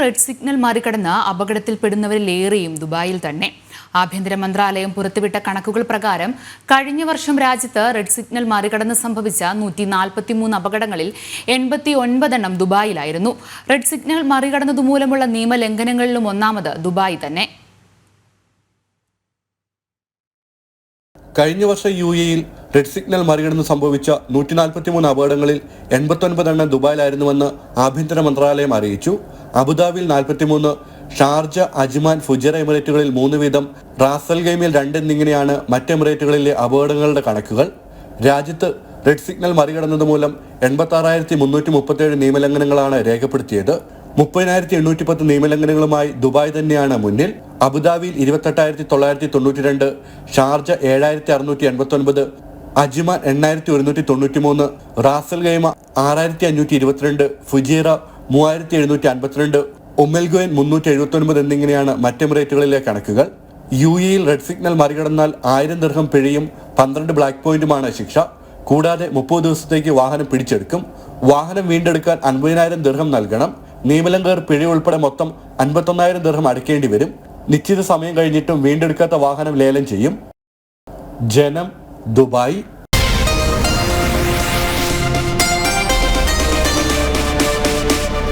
Red signal മറികടന്ന് അപകടത്തിൽപ്പെടുന്നവരിലേറെയും ദുബായിൽ തന്നെ. ആഭ്യന്തര മന്ത്രാലയം പുറത്തുവിട്ട കണക്കുകൾ പ്രകാരം കഴിഞ്ഞ വർഷം രാജ്യത്ത് റെഡ് സിഗ്നൽ മറികടന്ന് സംഭവിച്ച നൂറ്റി നാൽപ്പത്തിമൂന്ന് അപകടങ്ങളിൽ എൺപത്തി ഒൻപതെണ്ണം ദുബായിലായിരുന്നു. റെഡ് സിഗ്നൽ മറികടന്നതുമൂലമുള്ള നിയമലംഘനങ്ങളിലും ഒന്നാമത് ദുബായ് തന്നെ. കഴിഞ്ഞ വർഷം യു എയിൽ റെഡ് സിഗ്നൽ മറികടന്ന് സംഭവിച്ച നൂറ്റി നാൽപ്പത്തി മൂന്ന് അപകടങ്ങളിൽ എൺപത്തൊൻപത് എണ്ണം ദുബായിലായിരുന്നുവെന്ന് ആഭ്യന്തര മന്ത്രാലയം അറിയിച്ചു. അബുദാബിയിൽ നാൽപ്പത്തിമൂന്ന് ഷാർജ അജ്മാൻ ഫുജറ എമിറേറ്റുകളിൽ മൂന്ന് വീതം റാസൽ ഗെയിമിൽ രണ്ട് എന്നിങ്ങനെയാണ് മറ്റ് എമിറേറ്റുകളിലെ അപകടങ്ങളുടെ കണക്കുകൾ. രാജ്യത്ത് റെഡ് സിഗ്നൽ മറികടന്നത് മൂലം എൺപത്തി ആറായിരത്തി മുന്നൂറ്റി മുപ്പത്തേഴ് നിയമലംഘനങ്ങളാണ് രേഖപ്പെടുത്തിയത്. മുപ്പതിനായിരത്തി എണ്ണൂറ്റി പത്ത് നിയമലംഘനങ്ങളുമായി ദുബായ് തന്നെയാണ് മുന്നിൽ. അബുദാബിയിൽ ഇരുപത്തെട്ടായിരത്തി തൊള്ളായിരത്തി തൊണ്ണൂറ്റി രണ്ട് ഷാർജ ഏഴായിരത്തി അറുന്നൂറ്റി എൺപത്തി ഒൻപത് അജ്മാൻ എണ്ണായിരത്തി ഒരുന്നൂറ്റി തൊണ്ണൂറ്റി മൂന്ന് റാസൽ ഗൈമ ആറായിരത്തി അഞ്ഞൂറ്റി ഇരുപത്തിരണ്ട് ഫുജീറ മൂവായിരത്തി എഴുന്നൂറ്റി അൻപത്തിരണ്ട് ഉമ്മൽഗോയൻ മുന്നൂറ്റി എഴുപത്തി ഒൻപത് എന്നിങ്ങനെയാണ് മറ്റെമിറേറ്റുകളിലെ കണക്കുകൾ. യു എയിൽ റെഡ് സിഗ്നൽ മറികടന്നാൽ ആയിരം ദീർഘം പിഴയും പന്ത്രണ്ട് ബ്ലാക്ക് പോയിന്റുമാണ് ശിക്ഷ. കൂടാതെ മുപ്പത് ദിവസത്തേക്ക് വാഹനം പിടിച്ചെടുക്കും. വാഹനം വീണ്ടെടുക്കാൻ അൻപതിനായിരം ദീർഘം നൽകണം. നിയമലംഘകർ പിഴ ഉൾപ്പെടെ മൊത്തം അൻപത്തൊന്നായിരം ദീർഘം അടയ്ക്കേണ്ടി വരും. നിശ്ചിത സമയം കഴിഞ്ഞിട്ടും വീണ്ടെടുക്കാത്ത വാഹനം ലേലം ചെയ്യും. ജനം ദുബായ്